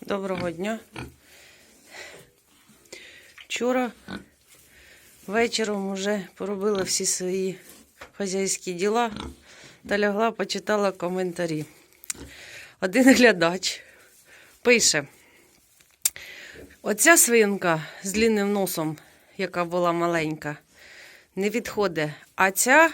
Доброго дня. Вчора вечором вже поробила всі свої хазяйські діла та лягла, почитала коментарі. Один глядач пише: Оця свинка з длинним носом, яка була маленька, не відходить, а ця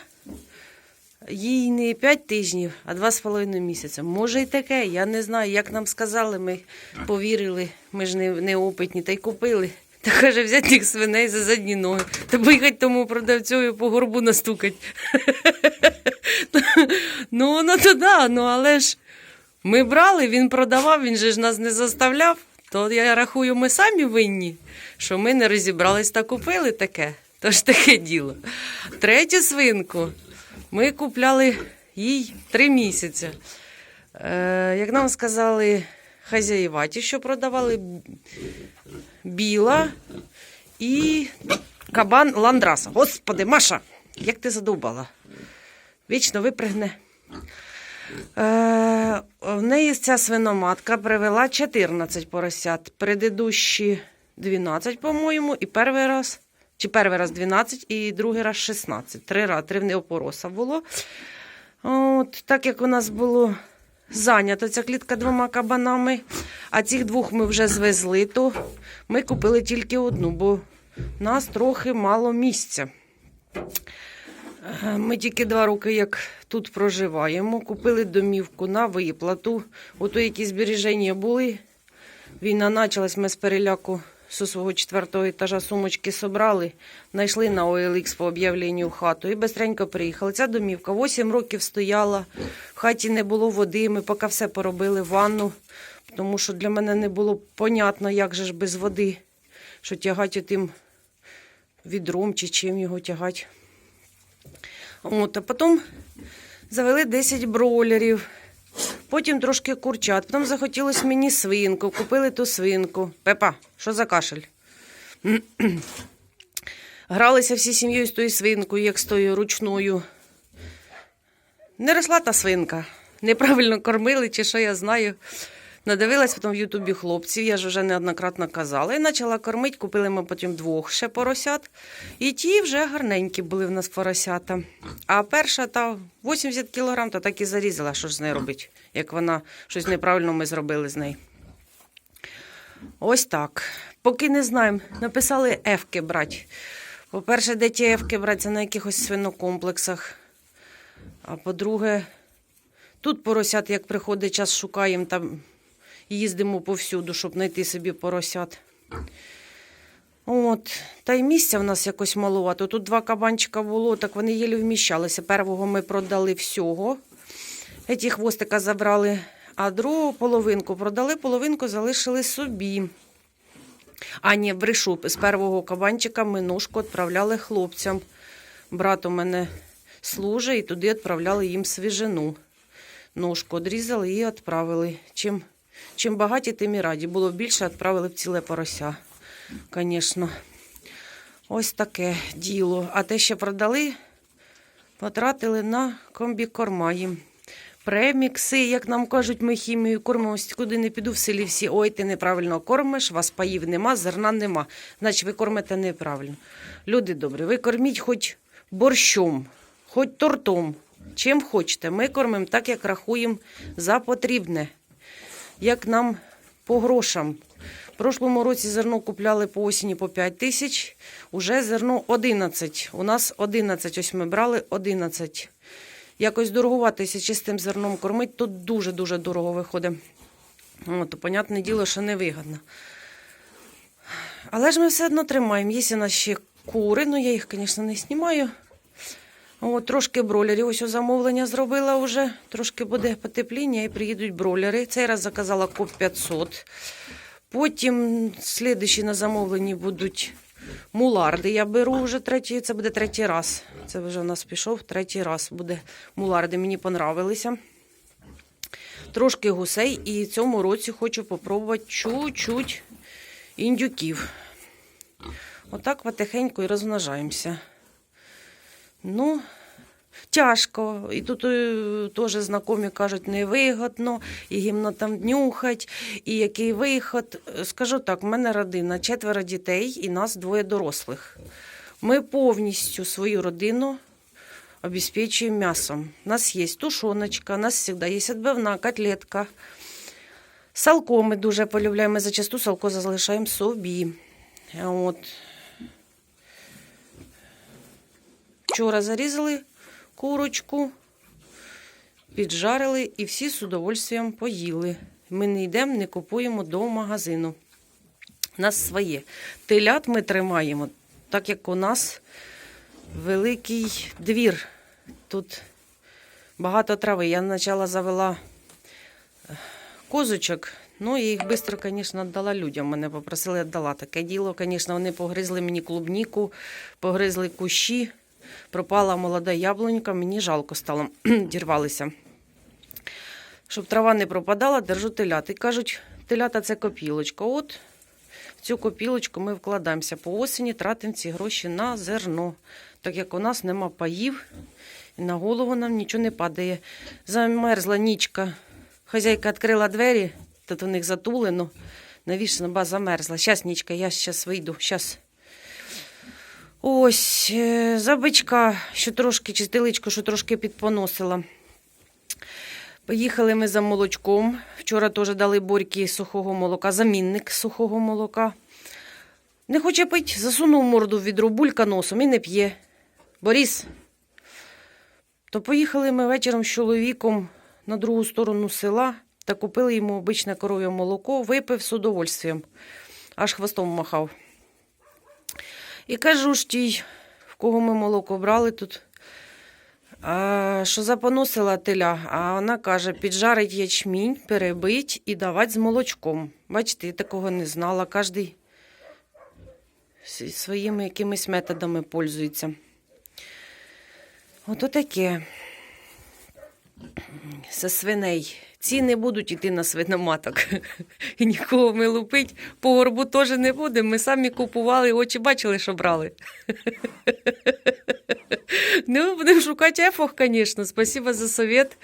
їй не 5 тижнів, а 2,5 місяця. Може і таке, я не знаю. Як нам сказали, ми повірили, ми ж не, не опитні, та й купили. Та каже, взяти тих свиней за задні ноги. Та поїхать тому продавцю по горбу настукать. Ну, воно то да, ну але ж ми брали, він продавав, він же ж нас не заставляв. То я рахую, ми самі винні, що ми не розібрались та купили таке. Тож таке діло. Третю свинку ми купляли їй три місяці. Е, як нам сказали хазяїваті, що продавали біла і кабан ландраса. Господи, Маша, як ти задовбала? Вічно випригне. Е, в неї ця свиноматка привела 14 поросят. Предыдущі 12, по-моєму, і перший раз, чи перший раз 12, і другий раз 16. Три, три в неї опороса було. От, так як у нас було зайнято ця клітка двома кабанами, а цих двох ми вже звезли, то ми купили тільки одну, бо в нас трохи мало місця. Е, Ми тільки два роки як тут проживаємо. Купили домівку на виплату. Ото які збереження були. Війна почалась, ми з переляку з свого четвертого етажа сумочки собрали, знайшли на OLX по об'явленню хату і бистренько приїхали. Ця домівка 8 років стояла, в хаті не було води, ми поки все поробили ванну, тому що для мене не було понятно, як же ж без води, що тягати тим відром чи чим його тягати. От, а потім завели 10 бройлерів, потім трошки курчат, потім захотілося мені свинку, купили ту свинку. Пепа, що за кашель? Гралися всі сім'єю з тою свинкою, як з тою ручною. Не росла та свинка. Неправильно кормили, чи що я знаю. Надивилась потім в Ютубі хлопців, я ж вже неоднократно казала. І почала кормити, купили ми потім двох ще поросят. І ті вже гарненькі були в нас поросята. А перша та 80 кілограм, то так і зарізала, що ж з нею робить, як вона щось неправильно ми зробили з нею. Ось так. Поки не знаємо, написали ефки брати. По-перше, де ті ефки брати, це на якихось свинокомплексах. А по-друге, тут поросят, як приходить час, шукаємо там, їздимо повсюду, щоб знайти собі поросят. От, та й місця в нас якось маловато. Тут два кабанчика було, так вони єлі вміщалися. Первого ми продали всього. Ті хвостика забрали, а другу половинку продали, половинку залишили собі. А ні, брешу, з первого кабанчика ми ножку відправляли хлопцям. Брат у мене служить, і туди відправляли їм свіжину. Ножку відрізали і відправили. Чим, чим багаті, тим і раді. Було більше, відправили б ціле порося. Звісно. Ось таке діло. А те, що продали, потратили на комбікорма їм. Премікси, як нам кажуть, ми хімію кормимо, куди не піду в селі всі. Ой, ти неправильно кормиш, вас паїв нема, зерна нема. Значить, ви кормите неправильно. Люди добрі, ви корміть хоч борщом, хоч тортом, чим хочете. Ми кормимо так, як рахуємо за потрібне, як нам по грошам. В прошлому році зерно купляли по осені по 5 тисяч, уже зерно 11. У нас 11, ось ми брали 11. Якось дорогуватися чистим зерном кормить, тут дуже-дуже дорого виходить. О, то, понятне діло, що невигідно. Але ж ми все одно тримаємо. Є у нас ще кури, ну я їх, звісно, не знімаю. От, трошки бролерів. Ось замовлення зробила вже. Трошки буде потепління і приїдуть бролери. Цей раз заказала коп 500. Потім слідчі на замовленні будуть муларди. Я беру вже третій, це буде третій раз. Це вже в нас пішов третій раз. Буде муларди. Мені понравилися. Трошки гусей. І цьому році хочу попробувати чуть-чуть індюків. Отак потихеньку і розмножаємося. Ну, Тяжко. І тут е, теж знайомі кажуть, невигодно, і гімно там нюхать, і який виход. Скажу так, в мене родина, четверо дітей і нас двоє дорослих. Ми повністю свою родину обеспечуємо м'ясом. У нас є тушоночка, у нас завжди є відбивна, котлетка. Салко ми дуже полюбляємо. Ми зачасту салко залишаємо собі. От. Вчора зарізали курочку, піджарили і всі з удовольствием поїли. Ми не йдемо, не купуємо до магазину. У нас своє. Телят ми тримаємо, так як у нас великий двір. Тут багато трави. Я спочатку завела е, козочок, ну і їх швидко, звісно, віддала людям. Мене попросили віддала. Таке діло, звісно, вони погризли мені клубніку, погризли кущі, пропала молода яблунька, мені жалко стало, дірвалися. Щоб трава не пропадала, держу телят. І кажуть, телята це копілочка. От в цю копілочку ми вкладаємося по осені, тратимо ці гроші на зерно. Так як у нас нема паїв, і на голову нам нічого не падає. Замерзла нічка. Хазяйка відкрила двері, тут у них затулено. Навішена, ба замерзла. Щас, нічка, я зараз вийду. Щас. Ось, е, за бичка, що трошки, чи теличку, що трошки підпоносила. Поїхали ми за молочком. Вчора теж дали борьки сухого молока, замінник сухого молока. Не хоче пити, засунув морду в відро, булька носом і не п'є. Борис. То поїхали ми вечором з чоловіком на другу сторону села та купили йому обичне коров'є молоко, випив з удовольствием. Аж хвостом махав. І кажу ж тій, в кого ми молоко брали тут, а, що запоносила теля, а вона каже, піджарить ячмінь, перебить і давати з молочком. Бачите, я такого не знала. Кожний своїми якимись методами пользується. Ото таке. Со свиней. Ціни будуть йти на свиноматок. І нікого ми лупить по горбу теж не будемо. Ми самі купували, очі бачили, що брали. Ну, будемо шукати ефох, звісно. Спасибо за совет.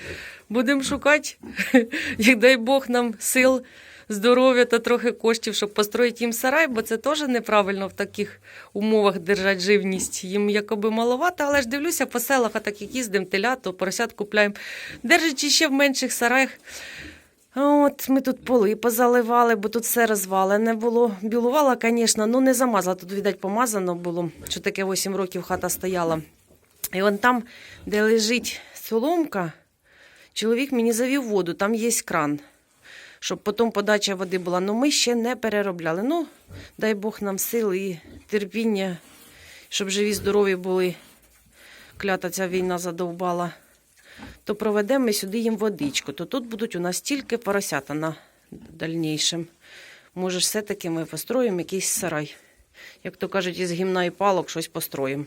Будемо шукати, як дай Бог нам сил, здоров'я та трохи коштів, щоб построїти їм сарай, бо це теж неправильно в таких умовах держати живність. Їм якоби маловато, але ж дивлюся по селах, а так як їздимо, телят, то поросят купляємо. Держачи ще в менших сараях. От ми тут поли позаливали, бо тут все розвалене було. Білувала, звісно, ну не замазала. Тут, видать, помазано було, що таке 8 років хата стояла. І вон там, де лежить соломка, чоловік мені завів воду, там є кран, щоб потім подача води була. Ну ми ще не переробляли. Ну, дай Бог нам сили і терпіння, щоб живі, здорові були. Клята ця війна задовбала. То проведемо ми сюди їм водичку. То тут будуть у нас тільки поросята на дальнішим. Може, все-таки ми построїмо якийсь сарай. Як то кажуть, із гімна і палок щось построїмо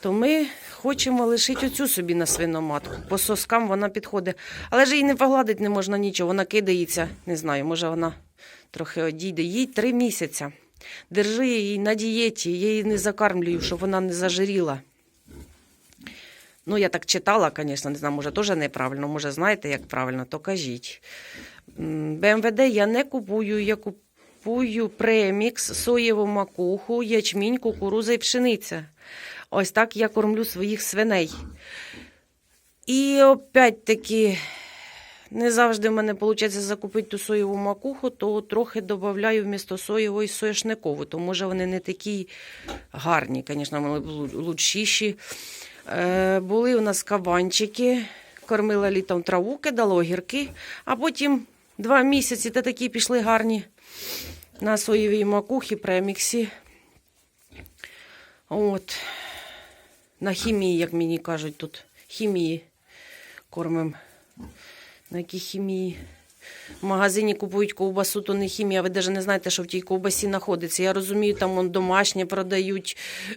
то ми хочемо лишити оцю собі на свиноматку. По соскам вона підходить. Але ж її не погладити не можна нічого, вона кидається. Не знаю, може вона трохи одійде. Їй три місяці. Держи її на дієті, я її не закармлюю, щоб вона не зажиріла. Ну, я так читала, звісно, не знаю, може теж неправильно, може, знаєте, як правильно, то кажіть. БМВД я не купую, я купую премікс, соєву макуху, ячмінь, кукуруза і пшениця. Ось так я кормлю своїх свиней. І опять-таки, не завжди в мене виходить закупити ту соєву макуху, то трохи додаю вмісто соєвої соєшникову, то може вони не такі гарні, звісно, лучшіші. Е, були у нас кабанчики, кормила літом траву, кидала огірки, а потім два місяці та такі пішли гарні на соєвій макухі, преміксі. От. На хімії, як мені кажуть, тут хімії кормимо. На якій хімії? В магазині купують ковбасу, то не хімія. Ви навіть не знаєте, що в тій ковбасі знаходиться. Я розумію, там вон домашнє продають,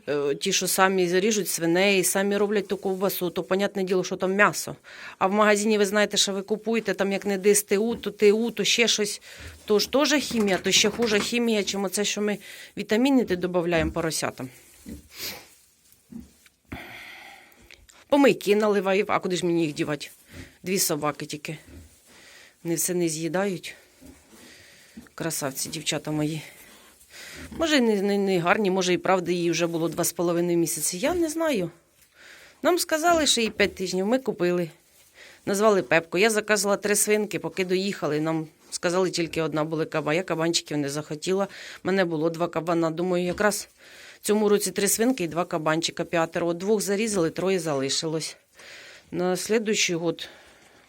е, ті, що самі заріжуть свиней, самі роблять ту ковбасу, то понятне діло, що там м'ясо. А в магазині ви знаєте, що ви купуєте, там як не ДСТУ, то ТУ, то ще щось. То ж теж хімія, то ще хуже хімія, чим оце, що ми вітаміни додаємо поросятам. Помийки наливаю, а куди ж мені їх дівати? Дві собаки тільки. Вони все не з'їдають. Красавці, дівчата мої. Може, не, не, не гарні, може, і правда, їй вже було два з половиною місяці. Я не знаю. Нам сказали, що їй п'ять тижнів. Ми купили. Назвали Пепку. Я заказала три свинки, поки доїхали. Нам сказали, тільки одна була каба. Я кабанчиків не захотіла. Мене було два кабана. Думаю, якраз цьому році три свинки і два кабанчика, п'ятеро. Двох зарізали, троє залишилось. На слідуючий год,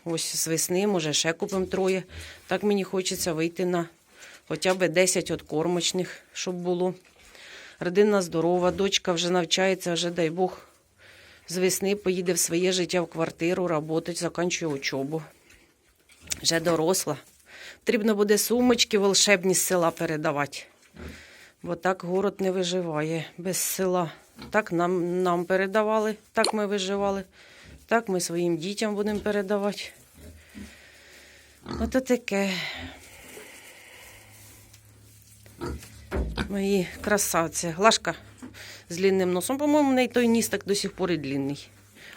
ось з весни, може, ще купимо троє. Так мені хочеться вийти на хоча б 10 от кормочних, щоб було. Родина здорова, дочка вже навчається, вже дай Бог. З весни поїде в своє життя в квартиру, працювати, закінчує учобу. Вже доросла. Потрібно буде сумочки волшебні з села передавати. Бо так город не виживає без села. Так нам, нам передавали, так ми виживали, так ми своїм дітям будемо передавати. Ото таке. Мої красавці. Глашка з длинним носом. По-моєму, в неї той ніс так до сих пор і длинний.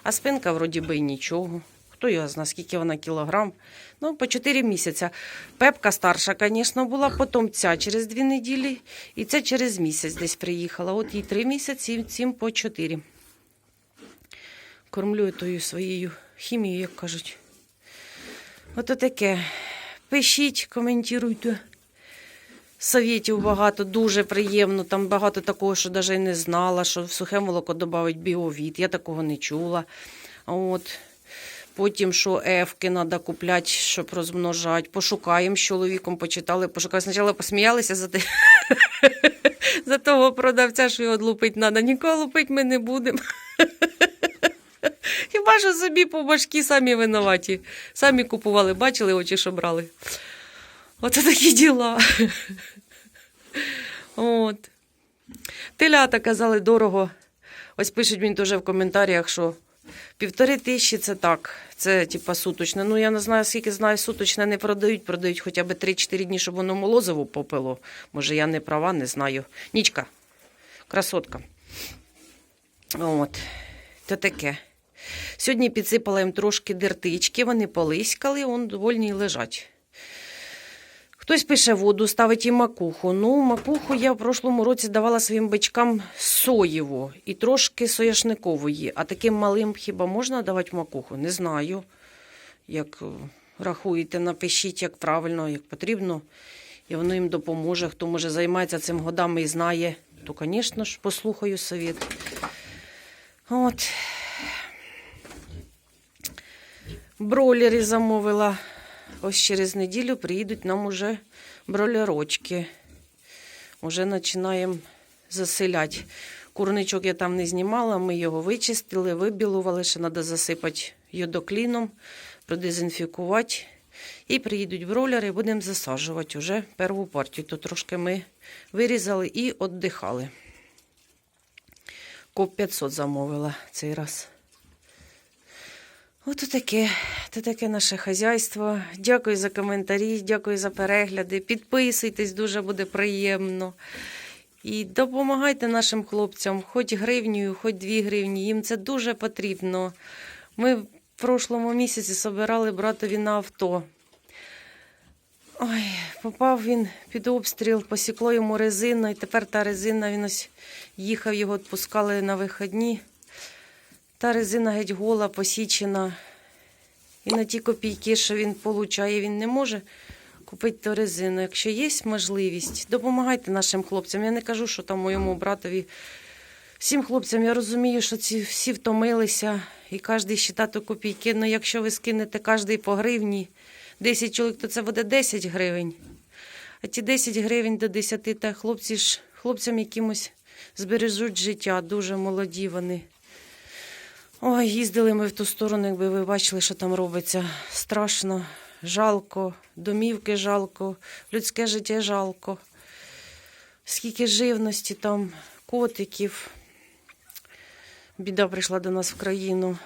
А спинка вроді би і нічого. Хто його знає, скільки вона кілограм. Ну, по 4 місяця. Пепка старша, звісно, була, потім ця через 2 неділі, і ця через місяць десь приїхала. От їй 3 місяці, цим по 4. Кормлю тою своєю хімією, як кажуть. Ото таке. Пишіть, коментуйте. Совєтів багато, дуже приємно. Там багато такого, що навіть не знала, що в сухе молоко додають біовід. Я такого не чула. От. Потім, що ефки треба купляти, щоб розмножати. Пошукаємо з чоловіком, почитали, пошукали. Спочатку посміялися за, те... за того продавця, що його лупити треба. Нікого лупити ми не будемо. Хіба що собі по башки самі винуваті. Самі купували, бачили очі, що брали. Ото такі діла. От. Телята казали дорого. Ось пишуть мені теж в коментарях, що півтори тисячі це так. Це типа суточне. Ну я не знаю, скільки знаю, суточне не продають, продають хоча б 3-4 дні, щоб воно молозиво попило. Може, я не права, не знаю. Нічка, красотка. От, то таке. Сьогодні підсипала їм трошки дертички, вони полиськали, он довольні лежать. Хтось пише воду, ставить і макуху. Ну, макуху я в прошлому році давала своїм бичкам соєву і трошки сояшникової. А таким малим хіба можна давати макуху? Не знаю. Як е, рахуєте, напишіть, як правильно, як потрібно. І воно їм допоможе. Хто може займається цим годами і знає, то, звісно ж, послухаю совет. От. Бройлери замовила. Ось через неділю приїдуть нам уже бролерочки. Уже починаємо заселяти. Курничок я там не знімала, ми його вичистили, вибілували, ще треба засипати йодокліном, продезінфікувати. І приїдуть бройлери, будемо засаджувати уже перву партію. То трошки ми вирізали і віддихали. Коп 500 замовила цей раз. Ото таке, то таке наше хазяйство. Дякую за коментарі, дякую за перегляди. Підписуйтесь, дуже буде приємно. І допомагайте нашим хлопцям, хоч гривнею, хоч дві гривні. Їм це дуже потрібно. Ми в прошлому місяці збирали братові на авто. Ой, попав він під обстріл, посікло йому резину, і тепер та резина, він ось їхав, його відпускали на вихідні. Та резина геть гола, посічена. І на ті копійки, що він получає, він не може купити ту резину. Якщо є можливість, допомагайте нашим хлопцям. Я не кажу, що там моєму братові. Всім хлопцям я розумію, що ці всі втомилися і кожен считати копійки. Ну, якщо ви скинете кожен по гривні, 10 чоловік, то це буде 10 гривень. А ті 10 гривень до 10, та хлопці ж хлопцям якимось збережуть життя, дуже молоді вони. Ой, їздили ми в ту сторону, якби ви бачили, що там робиться. Страшно, жалко, домівки жалко, людське життя жалко. Скільки живності там, котиків. Біда прийшла до нас в країну.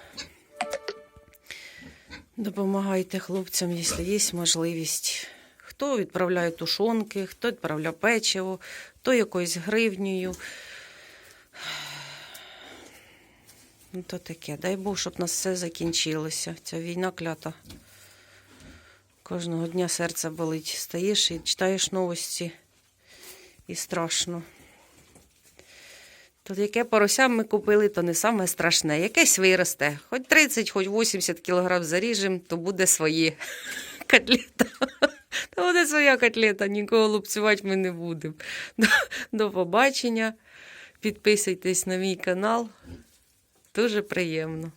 Допомагайте хлопцям, якщо є можливість. Хто відправляє тушонки, хто відправляє печиво, хто якоюсь гривнею. Ну, то таке. Дай Бог, щоб нас все закінчилося. Ця війна клята. Кожного дня серце болить. Стаєш і читаєш новості. І страшно. Тут яке порося ми купили, то не саме страшне. Якесь виросте. Хоч 30, хоч 80 кілограм заріжемо, то буде своє котлета. То буде своя котлета, нікого лупцювати ми не будемо. До побачення. Підписуйтесь на мій канал. Дуже приємно.